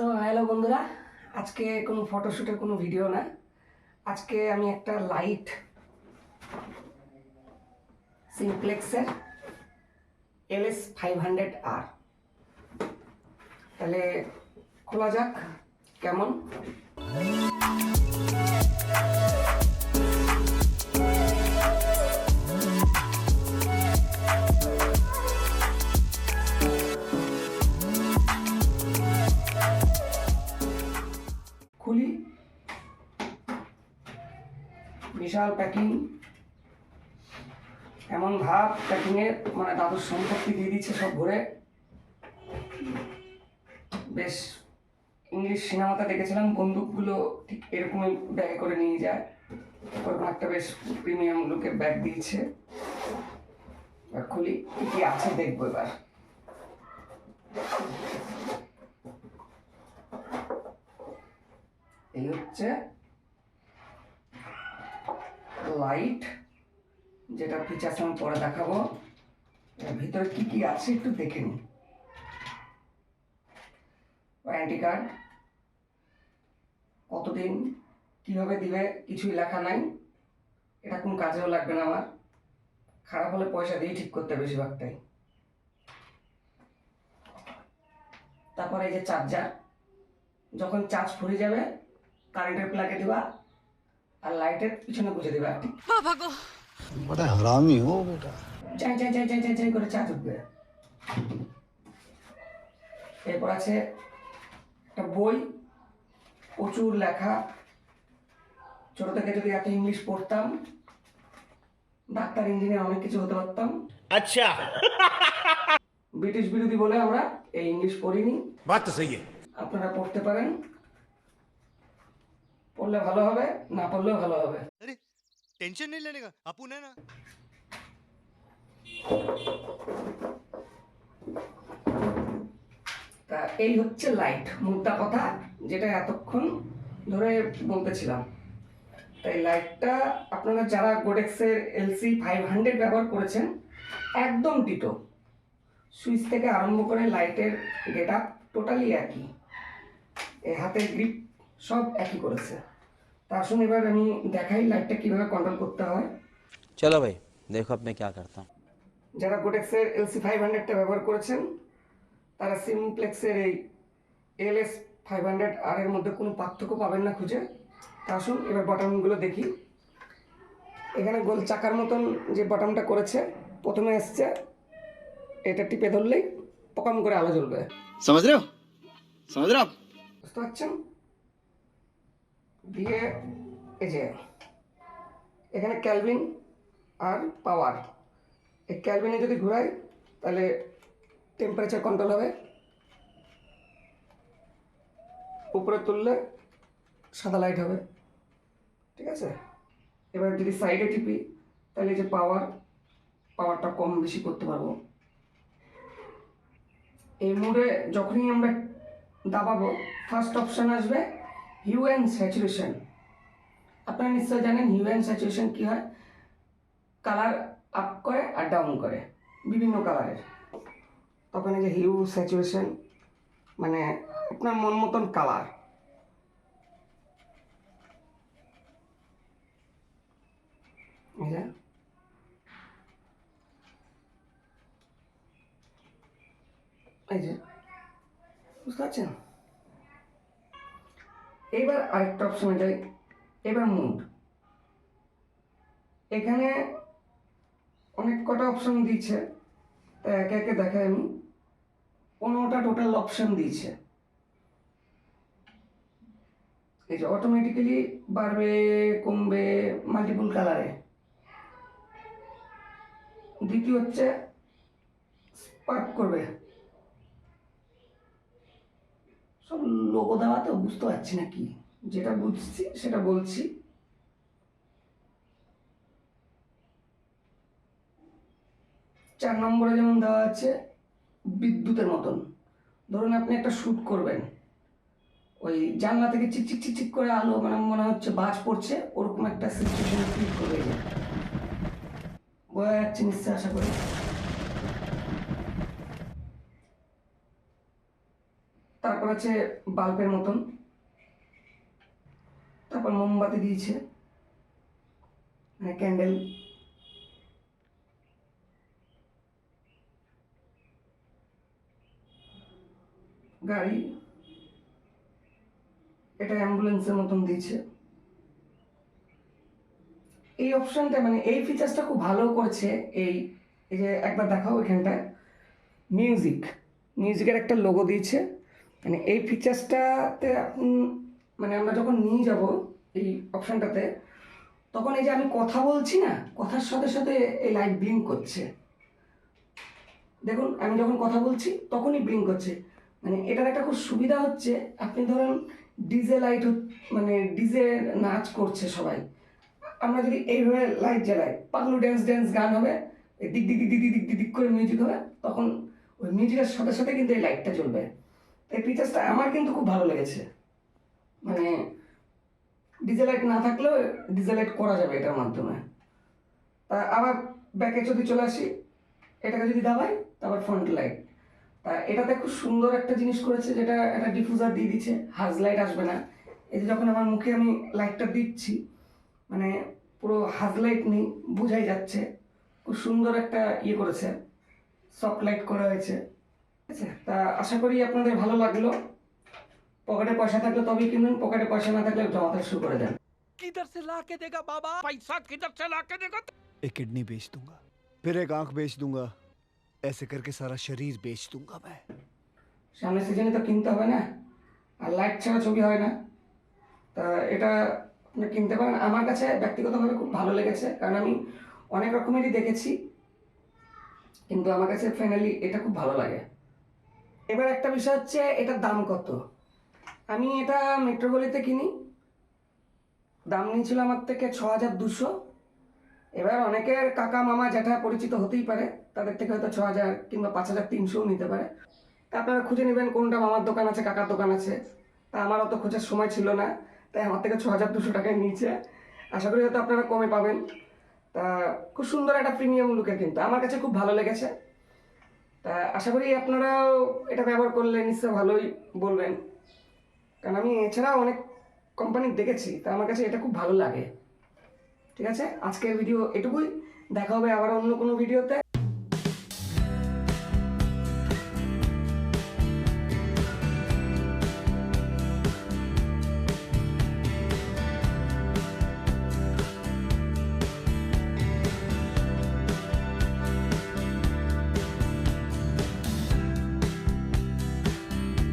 So hello বন্ধুরা। আজকে কোনো ফটোশ্যুটের কোনো ভিডিও না। আজকে আমি একটা লাইট সিমপ্লেক্সের এলএস ফাইভ হান্ড্রেড আর তাহলে খোলা যাক, কেমন? বিশাল প্যাকিং এমন ভাব প্যাকিংয়ের মানে দাদুর সম্পত্তি দিয়ে দিচ্ছে সব ঘুরে। বেশ ইংলিশ সিনেমাতে দেখেছিলাম, বন্দুকগুলো ঠিক এরকমই ব্যাগে করে নিয়ে যায়। ওরকম একটা বেশ প্রিমিয়াম লুকের ব্যাগ দিয়েছে। এবার খুলি কি আছে দেখব এবার। এই হচ্ছে লাইট যেটা ফিচার্স আমি পরে দেখাবো। ভিতরে কি কি আছে একটু দেখে নিই। ওয়ারেন্টি কার্ড কতদিন, কীভাবে দিবে, কিছুই লেখা নাই। এটা কোন কাজেও লাগবে না আমার। খারাপ হলে পয়সা দিয়ে ঠিক করতে বেশিরভাগটাই তারপরে এই যে চার্জার যখন চার্জ ফুরে যাবে কারেন্টের প্লাগে দিবা আর লাইটের পিছনে গুছে দেবে বাবা গো। বড় হারামি হো বেটা। চাই চাই চাই চাই চাই করে চা চুপবে এরপর আছে একটা বই প্রচুর লেখা। ছোট থেকে যদি একটা ইংলিশ পড়তাম ডাক্তার ইঞ্জিনিয়ার অনেক কিছু হতে পারতাম। আচ্ছা। ব্রিটিশ বিরোধী বলে আমরা এই ইংলিশ পড়িনি। আপনারা পড়তে পারেন। পড়লে ভালো হবে না পড়লেও ভালো হবে। আরে টেনশন নেই লেনে আপু না না। তা এই হচ্ছে লাইট মুদ্রা কথা যেটা এতক্ষণ ধরে বলতেছিলাম। তাই লাইটটা আপনারা যারা গোডেক্সের এলসি ফাইভ হান্ড্রেড ব্যবহার করেছেন একদম টিটো। সুইচ থেকে আরম্ভ করে লাইটের গেট আপ টোটালি একই হাতের গ্রিপ সব একই করেছে। তা আসুন এবার আমি দেখাই লাইটটা কীভাবে কন্ট্রোল করতে হয়। চলো ভাই দেখো আপনি কি করতাম যারা গোটেক্সের এলসি ফাইভ হান্ড্রেডটা ব্যবহার করেছেন তারা সিমপ্লেক্সের এই এল এস ফাইভ হান্ড্রেড আর এর মধ্যে কোনো পার্থক্য পাবেন না খুঁজে। তা আসুন এবার বটনগুলো দেখি। এখানে গোল চাকার মতন যে বাটনটা করেছে প্রথমে এসছে এটা টিপে ধরলেই পকাম করে আলো জ্বলবে। সমাজ রেও সমাজ বুঝতে পারছেন? দিয়ে এই যে, এখানে ক্যালভিন আর পাওয়ার এই ক্যালভিনে যদি ঘোরাই, তাহলে টেম্পারেচার কন্ট্রোল হবে। উপরে তুললে সাদা লাইট হবে। ঠিক আছে? এবার যদি সাইডে টিপি, তাহলে যে পাওয়ার পাওয়ারটা কম বেশি করতে পারব। এই মোডে যখনই আমরা দাবাবো ফার্স্ট অপশান আসবে হিউ অ্যান্ড স্যাচুরেশন আপনারা নিশ্চয় জানেন হিউ অ্যান্ড স্যাচুরেশন কী হয়? কালার আপ করে আর ডাউন করে, বিভিন্ন কালারের তখন যে হিউ স্যাচুরেশন মানে আপনার মন মতন কালার এই যে। বুঝতে পারছেন? এবার আরেকটা অপশনে যাই এবার মুড এখানে অনেক কটা অপশন দিয়েছে, তাই একে একে দেখাই আমি। পনেরোটা টোটাল অপশন দিয়েছে। এই যে অটোমেটিক্যালি বাড়বে, কমবে মাল্টিপুল কালারে দ্বিতীয় হচ্ছে স্পার্ক করবে। সব লোগো দেওয়া তো বুঝতে পারছি না কি যেটা বুঝছি, সেটা বলছি। চার নম্বরে যেমন দেওয়া আছে, বিদ্যুতের মতন। ধরুন আপনি একটা শ্যুট করবেন। ওই জানলা থেকে চিকচিক চিকচিক করে আলো মানে মনে হচ্ছে বাজ পড়ছে, ওরকম একটা সিচুয়েশন করবে যে বোঝা যাচ্ছে নিশ্চয় আশা করি তারপরে আছে বাল্বের মতন। তারপর মোমবাতি দিয়েছে মানে ক্যান্ডেল গাড়ি, এটা অ্যাম্বুলেন্সের মতন দিয়েছে। এই অপশনটা মানে এই ফিচার্সটা খুব ভালো করেছে এই এই যে একবার দেখাও এখানটায়। মিউজিক মিউজিকের একটা লোগো দিয়েছে। মানে এই ফিচার্সটাতে মানে আমরা যখন নিয়ে যাব এই অপশনটাতে তখন এই যে আমি কথা বলছি না, কথার সাথে সাথে এই লাইট ব্লিঙ্ক করছে। দেখুন, আমি যখন কথা বলছি, তখনই ব্লিঙ্ক করছে। মানে এটার একটা খুব সুবিধা হচ্ছে, আপনি ধরুন ডিজে লাইট মানে ডিজে নাচ করছে সবাই। আমরা যদি এইভাবে লাইট জ্বালাই, পাগলু ড্যান্স ড্যান্স গান হবে, দিক দিক দিক দিক দিক দিক দিক করে মিউজিক হবে, তখন ওই মিউজিকের সাথে সাথে কিন্তু এই লাইটটা জ্বলবে। এই ফিচার্সটা আমার কিন্তু খুব ভালো লেগেছে। মানে ডিজে লাইট না থাকলেও ডিজে লাইট করা যাবে এটার মাধ্যমে। তা আবার ব্যাকে যদি চলে আসি, এটাকে যদি দাবাই তারপর ফ্রন্ট লাইট তা এটাতে খুব সুন্দর একটা জিনিস করেছে যেটা একটা ডিফিউজার দিয়ে দিচ্ছে হাজ লাইট আসবে না। এই যে যখন আমার মুখে আমি লাইটটা দিচ্ছি মানে পুরো হাজ লাইট নেই, বোঝাই যাচ্ছে। খুব সুন্দর একটা ইয়ে করেছে সফট লাইট করা হয়েছে। আছে তা আশা করি আপনাদের ভালো লাগলো পকেটে পয়সা থাকলে তবেই কিনুন পকেটে পয়সা না থাকলে জমাতে শুরু করে দেন किधर से ला के देगा बाबा पैसा किधर से ला के देगा एक किडनी बेच दूंगा फिर एक आंख बेच दूंगा ऐसे करके सारा शरीर बेच दूंगा मैं সামনের সিজনে তো কিনতে হবে না আর লাইট ছাড়া ছবি হয় না তা এটা আপনি কিনতে পারেন আমার কাছে ব্যক্তিগতভাবে খুব ভালো লেগেছে কারণ আমি অনেক রকমেরই দেখেছি কিন্তু আমার কাছে ফাইনালি এটা খুব ভালো লাগে এবার একটা বিষয় হচ্ছে, এটার দাম কত? আমি এটা মেট্রোগলিতে কিনি। দাম নিয়েছিল আমার থেকে ছ হাজার দুশো। এবার অনেকের কাকা, মামা, জ্যাঠা পরিচিত হতেই পারে। তাদের থেকে হয়তো ছ হাজার কিংবা পাঁচ হাজার তিনশোও নিতে পারে। তা আপনারা খুঁজে নেবেন কোনটা মামার দোকান আছে, কাকার দোকান আছে। তা আমার অত খোঁজার সময় ছিল না। তাই আমার থেকে ছ হাজার দুশো টাকায় নিচে আশা করি হয়তো আপনারা কমে পাবেন। তা খুব সুন্দর একটা প্রিমিয়াম লুকের কিন্তু। আমার কাছে খুব ভালো লেগেছে। তা আশা করি আপনারাও এটা ব্যবহার করলে নিশ্চয় ভালোই বলবেন। কারণ আমি এছাড়াও অনেক কোম্পানি দেখেছি, তা আমার কাছে এটা খুব ভালো লাগে। ঠিক আছে? আজকের ভিডিও এটুকুই। দেখা হবে আবার অন্য কোনো ভিডিওতে